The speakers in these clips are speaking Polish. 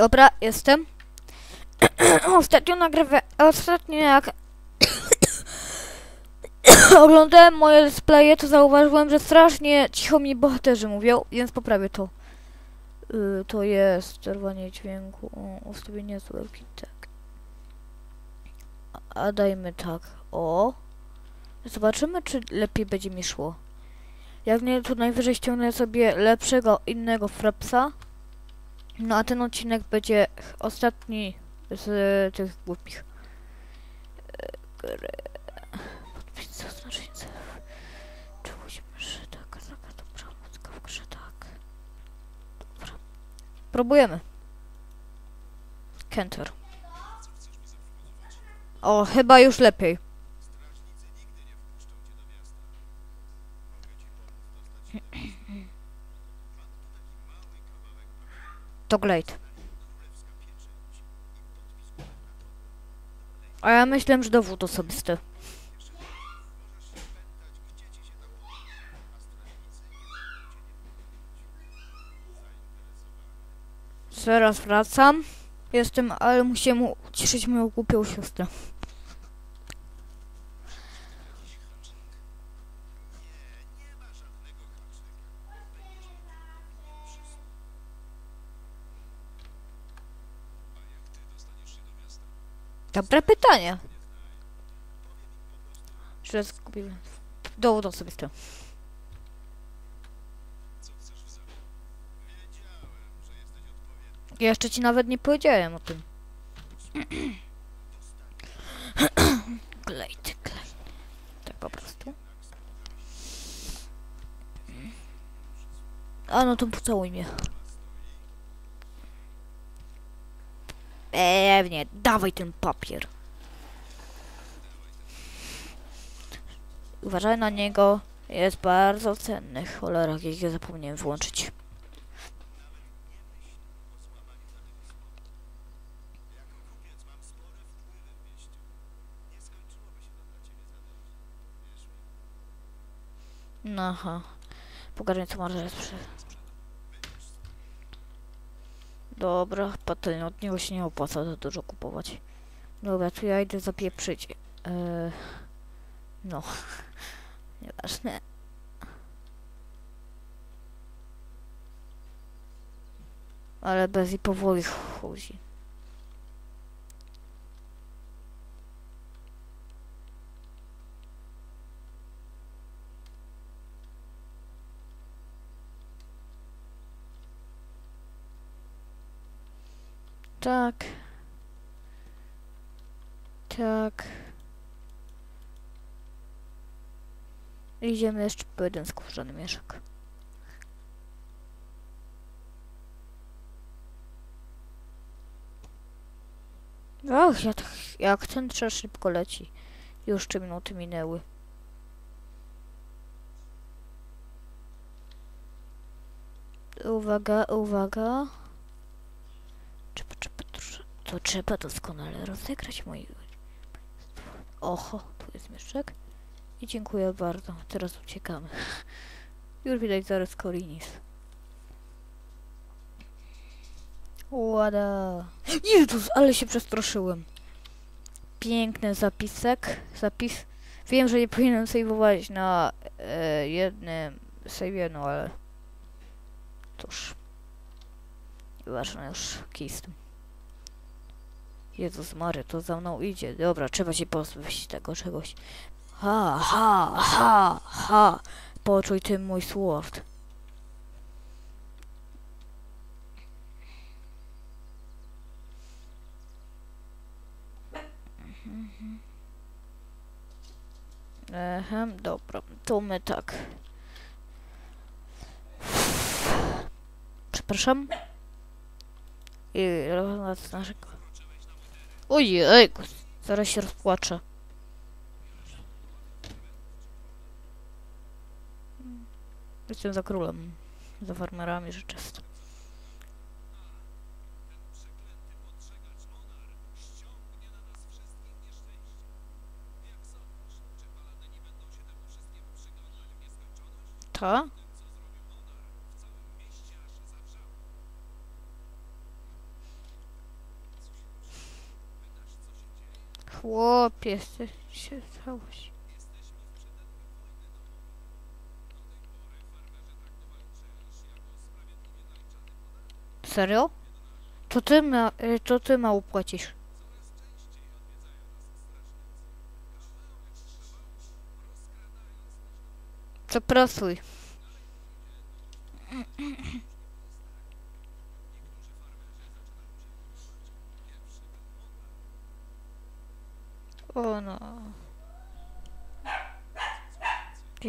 Dobra, jestem. Ostatnio nagrywę... Ostatnio jak... oglądałem moje displaye, to zauważyłem, że strasznie cicho mi bohaterzy mówią, więc poprawię to. Y, to jest sterowanie dźwięku, o, ustawienie złewki, tak. A dajmy tak, o. Zobaczymy, czy lepiej będzie mi szło. Jak nie, to najwyżej ściągnę sobie lepszego, innego frapsa. No a ten odcinek będzie ostatni z e, tych głupich. E, gry. Podpis zaznaczeń celów. Czułość myszy, tak, w grze, tak. Dobra. Próbujemy. Kenter. O, chyba już lepiej. To Glade. A ja myślałem, że dowód osobisty. Zaraz wracam. Jestem, ale musiałem uciszyć moją głupią siostrę. Dobre pytanie. Źle zgubiłem. Dowód osobisty. Ja Jeszcze ci nawet nie powiedziałem o tym. Glejty, glejty. Tak po prostu. A no to pocałuj mnie. Pewnie, dawaj ten papier. Uważaj na niego. Jest bardzo cenny. Cholera, jak ja zapomniałem włączyć. No aha. Pogarnie co jest przy... Dobra, patelnia od niego się nie opłaca za dużo kupować. Dobra, tu ja idę zapieprzyć. Eee, no. Nieważne. Ale bez i powoli chodzi. Tak. Tak. Idziemy jeszcze po jeden skórzany mieszek. Och, jak, jak ten trzeba szybko leci. Już trzy minuty minęły. Uwaga, uwaga. To trzeba doskonale rozegrać moi. Oho, tu jest mieszczek. I dziękuję bardzo. Teraz uciekamy. Już widać zaraz Korinis. Łada. Jezus, ale się przestraszyłem. Piękny zapisek. Zapis. Wiem, że nie powinienem saveować na e, jednym save'ie, no ale... Cóż. Ważne już kij. Jezus Mary, to za mną idzie. Dobra, trzeba się pozbyć tego czegoś. Ha, ha, ha, ha. Poczuj tym mój sword. Ehem, dobra, to my tak. Przepraszam. I z naszego. Ojej, zaraz się rozpłaczę. Jestem za królem. Za farmerami rzecz jest. To? Chłopie, jesteś się całość. Serio? To ty ma, y, to ty mało płacisz. To pracuj. O no.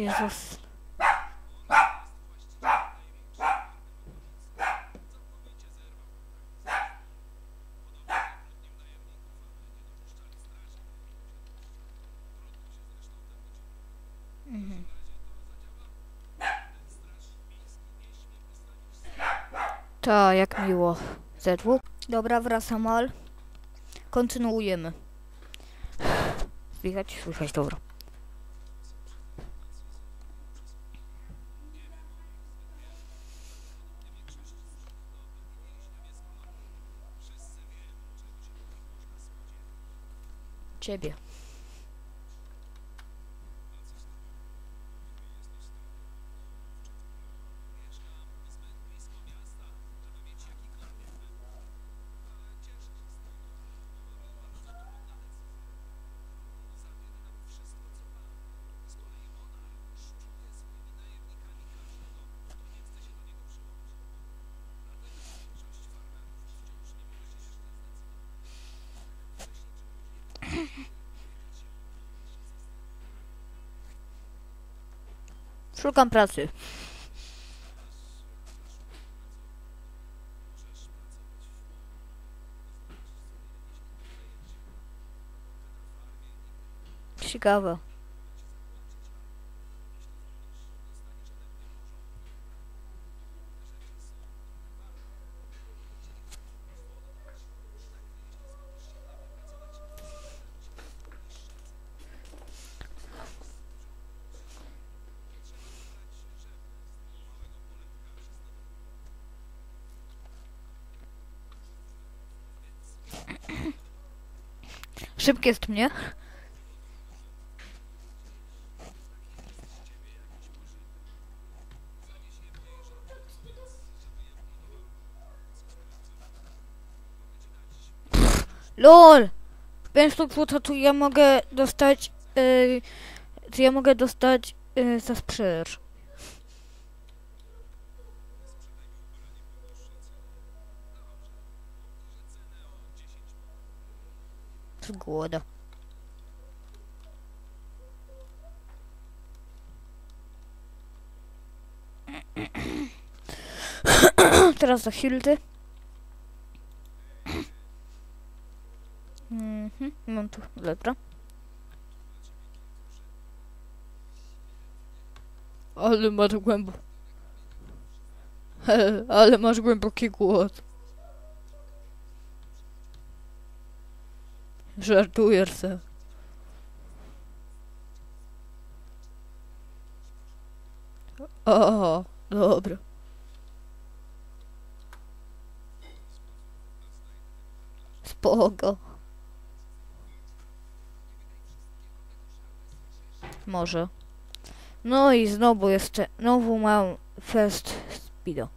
Jezus. Mhm. Tak, jak miło. Zedwu. Dobra, wracam, al. Kontynuujemy. Słychać? Słychać, dobra. Ciebie. Szukam pracy. Ciekawe. Szybkie jest mnie. LOL! 5 sztuk złota tu ja mogę dostać... Yy, to ja mogę dostać yy, za sprzedaż. Z głoda. Teraz za Hildy. Mhm, mam tu, dobra. Ale masz głęboko. Ale masz głęboki głos. Żartujesz se. O, dobra. Spoko. Może. No i znowu jeszcze, znowu mam fest speedo.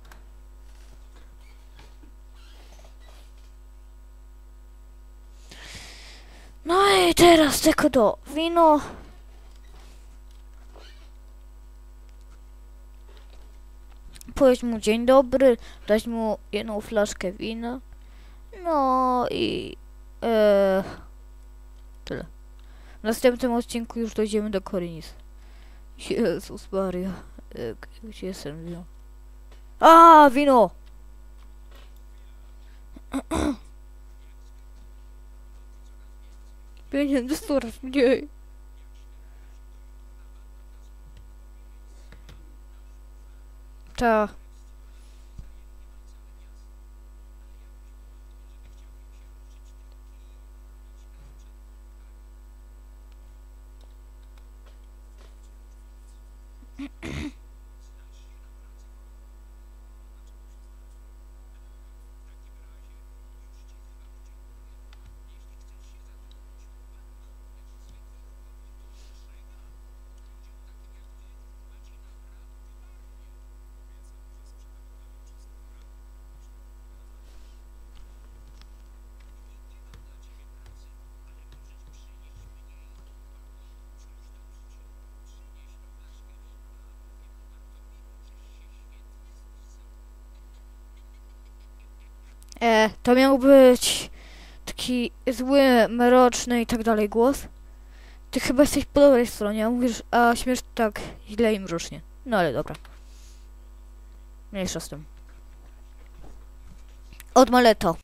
No i teraz tylko do wino. Powiedzieć mu dzień dobry, dać mu jedną flaszkę wina. No i e, tyle. W następnym odcinku już dojdziemy do Korinis. Jezus Maria. Gdzie jest ten wino? A, wino! pieniędzy coraz mniej. Tak. E, to miał być taki zły, mroczny i tak dalej głos. Ty chyba jesteś po dobrej stronie, a mówisz, a śmiesz tak źle i mrocznie. No ale dobra. Mniejsza z tym. Od Maleto.